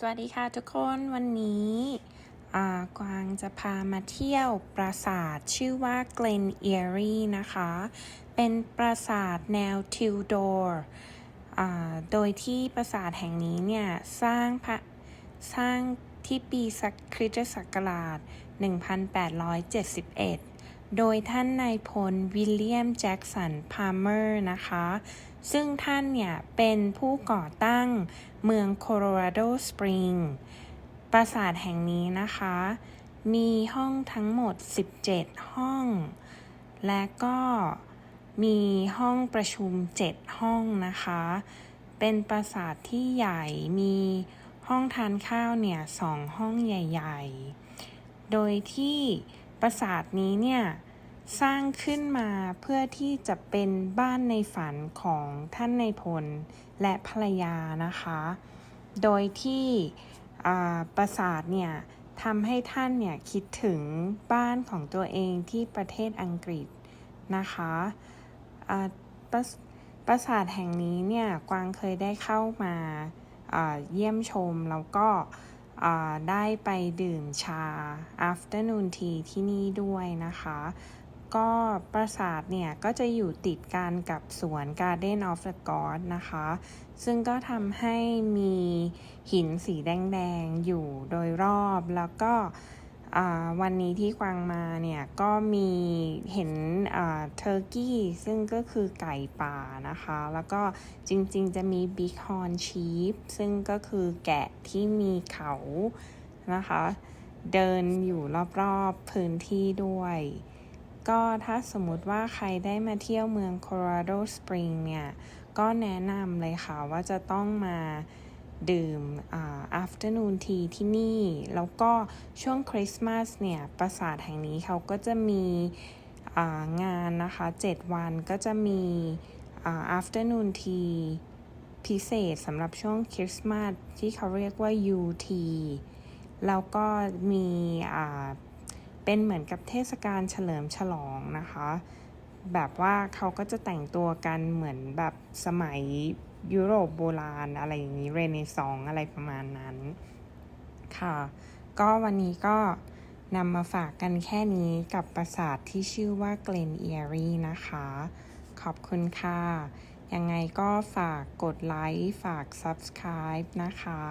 สวัสดีค่ะทุกคนวันนี้กวางจะพามาเที่ยวปราสาทชื่อว่าเกลนเอียรีนะคะ เป็นปราสาทแนวทิวดอร์โดยที่ปราสาทแห่งนี้เนี่ย สร้างพระสร้างที่ปีศักคริสตศักราช 1871 โดยท่านนายพลวิลเลียมแจ็กสันพาร์เมอร์นะคะ ซึ่งท่านเนี่ยเป็นผู้ก่อตั้งเมืองโคโลราโดสปริง ปราสาทแห่งนี้นะคะ มีห้องทั้งหมด 17 ห้อง และก็มีห้องประชุม 7 ห้องนะคะ เป็นปราสาทที่ใหญ่ มีห้องทานข้าวเนี่ยสองห้องใหญ่ ๆ โดยที่ปราสาทนี้เนี่ย สร้างขึ้นมาเพื่อที่จะเป็นบ้านในฝันของท่านในพลและภรรยานะคะ โดยที่ปราสาทเนี่ยทำให้ท่านเนี่ยคิดถึงบ้านของตัวเองที่ประเทศอังกฤษนะคะปราปราสาทแห่งนี้เนี่ยกวางเคยได้เข้ามาเยี่ยมชมแล้วก็ได้ไปดื่มชา afternoon tea ที่นี่ด้วยนะคะ ก็ปราสาทเนี่ย ก็จะอยู่ติดกันกับสวน Garden of the God นะคะ ซึ่งก็ทำให้มีหินสีแดงๆ อยู่โดยรอบแล้วก็วันนี้ที่กวางมาเนี่ยก็มีเห็นเทอร์กี้ซึ่งก็คือไก่ป่านะคะ แล้วก็จริงๆจะมี Big Horn Sheep ซึ่งก็คือแกะที่มีเขานะคะ เดินอยู่รอบๆพื้นที่ด้วย ก็ถ้าสมมติว่าใครได้มาเที่ยวเมืองโคโลราโดสปริงเนี่ย ก็แนะนำเลยค่ะว่าจะต้องมาดื่ม afternoon tea ที่นี่ แล้วก็ช่วงคริสต์มาสเนี่ย ปราสาทแห่งนี้เขาก็จะมีงานนะคะ 7 วันก็จะมี afternoon tea พิเศษสำหรับช่วงคริสต์มาสที่เขาเรียกว่า UT แล้วก็มีอ่า เป็นเหมือนกับเทศกาลเฉลิมฉลองนะคะ แบบว่าเขาก็จะแต่งตัวกันเหมือนแบบสมัยยุโรปโบราณอะไรอย่างนี้เรเนซองส์อะไรประมาณนั้นค่ะ ก็วันนี้ก็นำมาฝากกันแค่นี้กับปราสาทที่ชื่อว่าเกลนเอียรีนะคะ ขอบคุณค่ะ ยังไงก็ฝากกดไลค์ ฝาก subscribe นะคะ